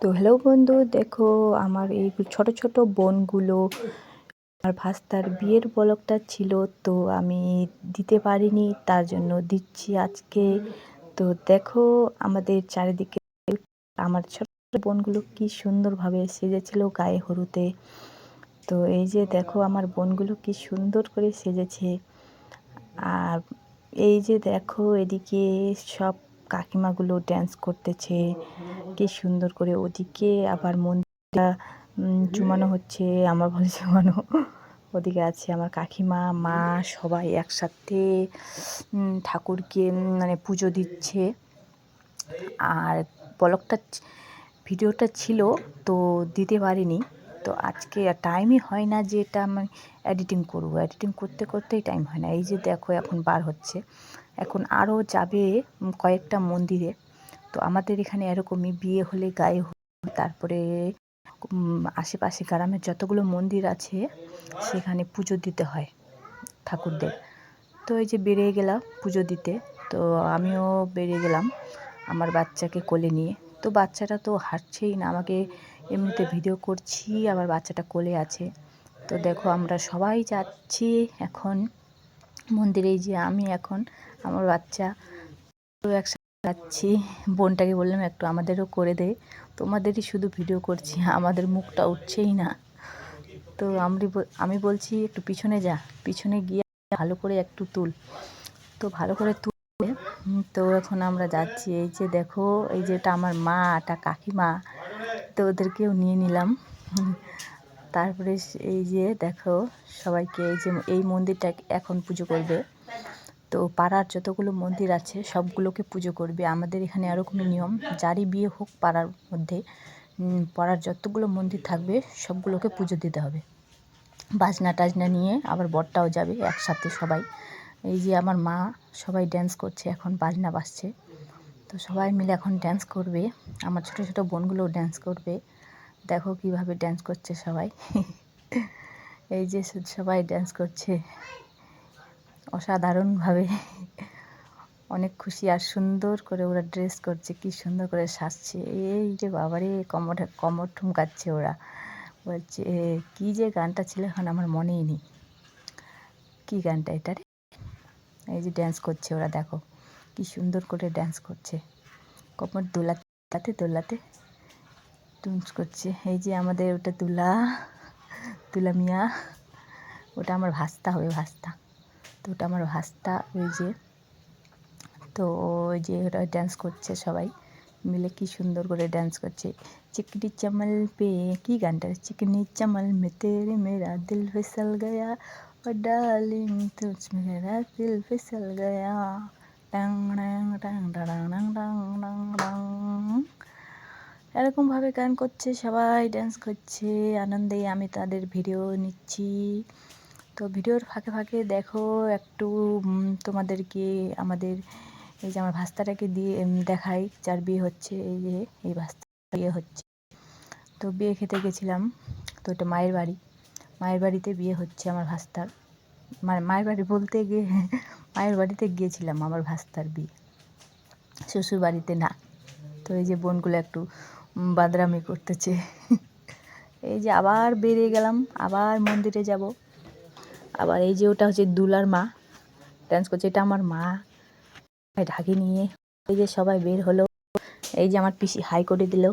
তো হ্যালো বন্ধু, দেখো আমার এই ছোট ছোট বোনগুলো আমার ভাস্তার বিয়ের বলকটা ছিল, তো আমি দিতে পারিনি, তার জন্য দিচ্ছি আজকে। তো দেখো আমাদের চারিদিকে আমার ছোট বোনগুলো কি সুন্দরভাবে সেজেছিল গায়ে হরুতে তো এই যে দেখো আমার বোনগুলো কি সুন্দর করে সেজেছে। আর এই যে দেখো এদিকে সব কাকিমাগুলো ড্যান্স করতেছে। কি সুন্দর করে ওদিকে আবার মন্দিরটা জুমানো হচ্ছে, আমার বলে জুমানো ওদিকে আছে আমার কাকিমা, মা সবাই একসাথে ঠাকুরকে মানে পুজো দিচ্ছে। আর পলকটা ভিডিওটা ছিল তো দিতে পারিনি। তো আজকে টাইমই হয় না যে এটা আমি এডিটিং করব। এডিটিং করতে করতেই টাইম হয় না। এই যে দেখো, এখন বার হচ্ছে। এখন আরও যাবে কয়েকটা মন্দিরে। তো আমাদের এখানে এরকমই বিয়ে হলে গায়ে হলে তারপরে আশেপাশে গ্রামের যতগুলো মন্দির আছে, সেখানে পুজো দিতে হয় ঠাকুরদের। তো এই যে বেরিয়ে গেলাম পুজো দিতে, তো আমিও বেরিয়ে গেলাম আমার বাচ্চাকে কোলে নিয়ে। তো বাচ্চাটা তো হাঁটছেই না, আমাকে এমনিতে ভিডিও করছি, আবার বাচ্চাটা কোলে আছে। তো দেখো আমরা সবাই যাচ্ছি এখন। মন্দিরে যে আমি এখন, আমার বাচ্চা। একসাথে যাচ্ছি। বোনটাকে বললাম, একটু আমাদেরও করে দে। তোমাদেরই শুধু ভিডিও করছি, আমাদের মুখটা উঠছেই না। তো আমি আমি বলছি, একটু পিছনে যা, পিছনে গিয়ে ভালো করে একটু তুল। তো ভালো করে তুলে তো এখন আমরা যাচ্ছি। এই যে দেখো, এই যেটা আমার মা, এটা কাকিমা। তো ওদেরকেও নিয়ে নিলাম। তারপরে এই যে দেখো সবাইকে এই যে এই মন্দিরটা এখন পুজো করবে। তো পাড়ার যতগুলো মন্দির আছে সবগুলোকে পুজো করবে। আমাদের এখানে এরকমই নিয়ম, যারই বিয়ে হোক পাড়ার মধ্যে পাড়ার যতগুলো মন্দির থাকবে সবগুলোকে পুজো দিতে হবে। বাজনা টাজনা নিয়ে আবার বরটাও যাবে একসাথে সবাই। এই যে আমার মা সবাই ড্যান্স করছে, এখন বাজনা বাজছে। তো সবাই মিলে এখন ড্যান্স করবে। আমার ছোট ছোট বোনগুলোও ড্যান্স করবে। দেখো কীভাবে ড্যান্স করছে সবাই। এই যে সবাই ড্যান্স করছে। অসাধারণভাবে। অনেক খুশি আর সুন্দর করে ওরা ড্রেস করছে, কি সুন্দর করে সাজছে। এই যে বাবারে কমর কমর ঠুমকাচ্ছে ওরা। বলছে কী যে গানটা ছিল এখন আমার মনেই নেই। কী গানটা এটা রে? এই যে ড্যান্স করছে ওরা, দেখো। কি সুন্দর করে ড্যান্স করছে। কমর দোলাতে দোলাতে। টুঞ্চ করছে। এই যে আমাদের ওটা তুলা তুলা মিয়া, ওটা আমার ভাস্তা হবে, ভাস্তা। তো ওটা আমার ভাস্তা ওই যে, তো ওই যে ওটা ড্যান্স করছে সবাই মিলে কি সুন্দর করে ড্যান্স করছে। চিকনি চামল পে কি গানটা চিকনি চামল মে রে মেরা দিল ফেসাল গয়া, ও ডালিং তুচ মেরা দিল ফেসাল গয়া। ড্যাং ড্যাং ড্যাং টং ডাং ডাং ডাং ডাং এরকমভাবে গান করছে, সবাই ড্যান্স করছে, আনন্দে আমি তাদের ভিডিও নিচ্ছি। তো ভিডিওর ফাঁকে ফাঁকে দেখো একটু তোমাদেরকে আমাদের এই যে আমার ভাস্তাটাকে দিয়ে দেখাই, যার বিয়ে হচ্ছে, এই যে, এই ভাস্তা বিয়ে হচ্ছে। তো বিয়ে খেতে গেছিলাম, তো এটা মায়ের বাড়ি। মায়ের বাড়িতে বিয়ে হচ্ছে আমার ভাস্তার। মানে মায়ের বাড়ি বলতে গিয়ে, মায়ের বাড়িতে গিয়েছিলাম আমার ভাস্তার বিয়ে। শ্বশুর বাড়িতে না। তো এই যে বোনগুলো একটু বাদরামি করতেছে। এই যে আবার বেরিয়ে গেলাম, আবার মন্দিরে যাব। আবার এই যে ওটা হচ্ছে দুলার মা ডান্স করছে, এটা আমার মা। ঢাকি নিয়ে, এই যে সবাই বের হলো। এই যে আমার পিসি হাই করে দিল।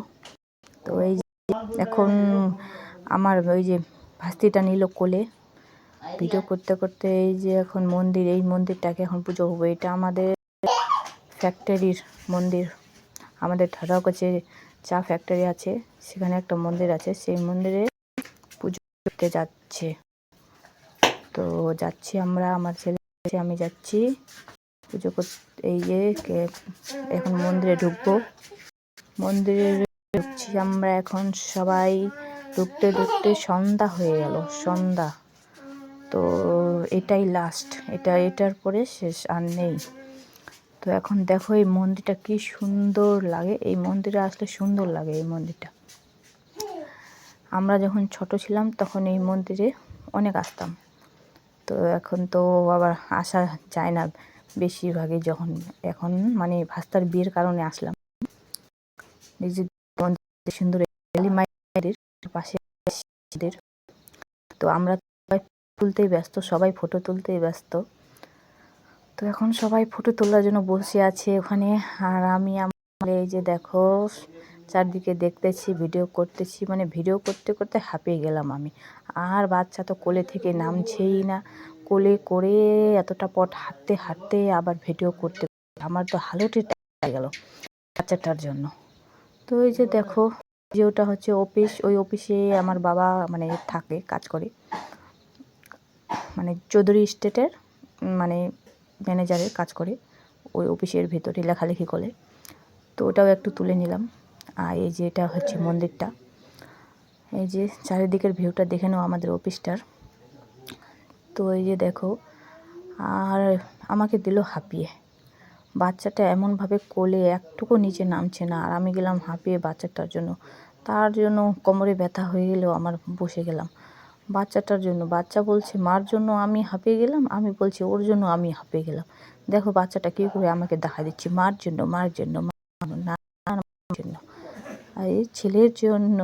তো এই যে এখন আমার ওই যে ভাস্তিটা নিল কোলে। ভিডিও করতে করতে এই যে এখন মন্দির, এই মন্দিরটাকে এখন পুজো হব, এটা আমাদের ফ্যাক্টরির মন্দির। আমাদের ঠাড়াও কাছে চা ফ্যাক্টরি আছে, সেখানে একটা মন্দির আছে, সেই মন্দিরে পুজো করতে যাচ্ছে। তো যাচ্ছি আমরা, আমার ছেলে আমি যাচ্ছি। পুজো করতে এই যে এখন মন্দিরে ঢুকবো। মন্দিরে ঢুকছি আমরা এখন সবাই। ঢুকতে ঢুকতে সন্ধ্যা হয়ে গেল, সন্ধ্যা। তো এটাই লাস্ট এটা, এটার পরে শেষ আর নেই। তো এখন দেখো এই মন্দিরটা কি সুন্দর লাগে। এই মন্দিরে আসলে সুন্দর লাগে এই মন্দিরটা। আমরা যখন ছোট ছিলাম তখন এই মন্দিরে অনেক আসতাম। তো এখন তো আবার আসা যায় না বেশিরভাগই যখন। এখন মানে ভাস্তার বিয়ের কারণে আসলাম। নিজের সুন্দর পাশে তো আমরা সবাই তুলতেই ব্যস্ত, সবাই ফটো তুলতেই ব্যস্ত। তো এখন সবাই ফটো তোলার জন্য বসে আছে ওখানে। আর আমি আমার এই যে দেখো, চারদিকে দেখতেছি ভিডিও করতেছি। মানে ভিডিও করতে করতে হাঁপিয়ে গেলাম আমি। আর বাচ্চা তো কোলে থেকে নামছেই না। কোলে করে এতটা পথ হাঁটতে হাঁটতে আবার ভিডিও করতে আমার তো হালুটি গেল বাচ্চাটার জন্য। তো এই যে দেখো যে ওটা হচ্ছে অফিস ওই অফিসে আমার বাবা মানে থাকে, কাজ করে। মানে চৌধুরী স্টেটের মানে ম্যানেজারের কাজ করে, ওই অফিসের ভেতরে লেখালেখি করে। তো ওটাও একটু তুলে নিলাম। আর এই যে এটা হচ্ছে মন্দিরটা, এই যে চারিদিকের ভিউটা দেখে নাও আমাদের অফিসটার তো এই যে দেখো, আর আমাকে দিল হাঁপিয়ে। বাচ্চাটা এমনভাবে কোলে একটুকু নিচে নামছে না, আর আমি গেলাম হাঁপিয়ে বাচ্চাটার জন্য। তার জন্য কোমরে ব্যথা হয়ে গেলেও আমার বসে গেলাম। বাচ্চাটার জন্য। বাচ্চা বলছে, মার জন্য আমি হাঁপিয়ে গেলাম, আমি বলছি, ওর জন্য আমি হাঁপিয়ে গেলাম। দেখো বাচ্চাটা কী করে আমাকে দেখা দিচ্ছে, মার জন্য মার জন্য না জন্য আর এই ছেলের জন্য।